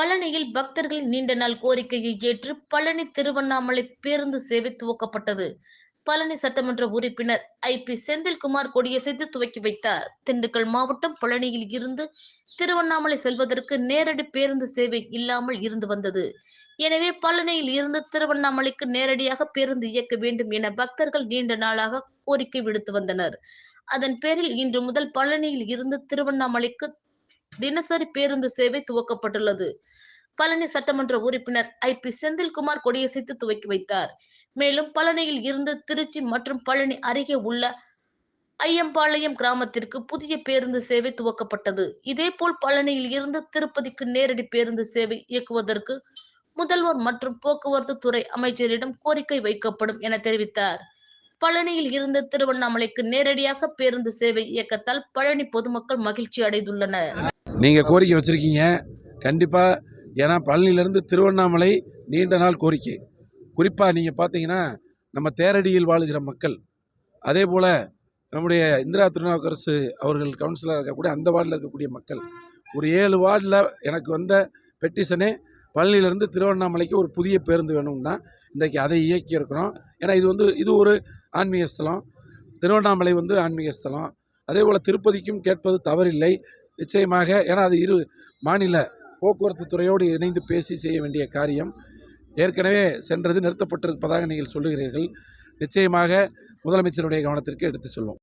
பழனியில் பக்தர்களின் நீண்ட நாள் கோரிக்கையை ஏற்று பழனி திருவண்ணாமலை பேருந்து சேவை துவக்கப்பட்டது. பழனி சட்டமன்ற உறுப்பினர் ஐ பி செந்தில்குமார் கொடியசைத்து துவக்கி வைத்தார். திண்டுக்கல் மாவட்டம் பழனியில் இருந்து திருவண்ணாமலை செல்வதற்கு நேரடி பேருந்து சேவை இல்லாமல் இருந்து வந்தது. எனவே பழனியில் இருந்து திருவண்ணாமலைக்கு நேரடியாக பேருந்து இயக்க வேண்டும் என பக்தர்கள் நீண்ட நாளாக கோரிக்கை விடுத்து வந்தனர். அதன் பேரில் இன்று முதல் பழனியில் இருந்து திருவண்ணாமலைக்கு தினசரி பேருந்து சேவை துவக்கப்பட்டுள்ளது. பழனி சட்டமன்ற உறுப்பினர் ஐ பி செந்தில்குமார் கொடியசைத்து துவக்கி வைத்தார். மேலும் பழனியில் இருந்து திருச்சி மற்றும் பழனி அருகே உள்ள ஐயம்பாளையம் கிராமத்திற்கு புதிய பேருந்து சேவை துவக்கப்பட்டது. இதேபோல் பழனியில் இருந்து திருப்பதிக்கு நேரடி பேருந்து சேவை இயக்குவதற்கு முதல்வர் மற்றும் போக்குவரத்து துறை அமைச்சரிடம் கோரிக்கை வைக்கப்படும் என தெரிவித்தார். பழனியில் இருந்து திருவண்ணாமலைக்கு நேரடியாக பேருந்து சேவை இயக்கத்தால் பழனி பொதுமக்கள் மகிழ்ச்சி அடைந்துள்ளனர். நீங்கள் கோரிக்கை வச்சுருக்கீங்க. கண்டிப்பாக ஏன்னா பழனியிலேருந்து திருவண்ணாமலை நீண்ட நாள் கோரிக்கை. குறிப்பாக நீங்கள் பார்த்தீங்கன்னா நம்ம தேரடியில் வாழுகிற மக்கள். அதே போல் நம்முடைய இந்திரா திருநாவுக்கரசு அவர்கள் கவுன்சிலராக இருக்கக்கூடிய அந்த வார்டில் இருக்கக்கூடிய மக்கள். ஒரு ஏழு வார்டில் எனக்கு வந்த பெட்டிஷனே பழனியிலேருந்து திருவண்ணாமலைக்கு ஒரு புதிய பேருந்து வேணும்னா இன்றைக்கி அதை இயக்கி இருக்கிறோம் ஏன்னா இது வந்து இது ஒரு ஆன்மீக ஸ்தலம். திருவண்ணாமலை வந்து ஆன்மீக ஸ்தலம். அதே போல் திருப்பதிக்கும் கேட்பது தவறில்லை. நிச்சயமாக ஏன்னா அது இரு மாநில போக்குவரத்து துறையோடு இணைந்து பேசி செய்ய வேண்டிய காரியம். ஏற்கனவே சென்றது நிறுத்தப்பட்டிருப்பதாக நீங்கள் சொல்லுகிறீர்கள். நிச்சயமாக முதலமைச்சருடைய கவனத்திற்கு எடுத்து சொல்வோம்.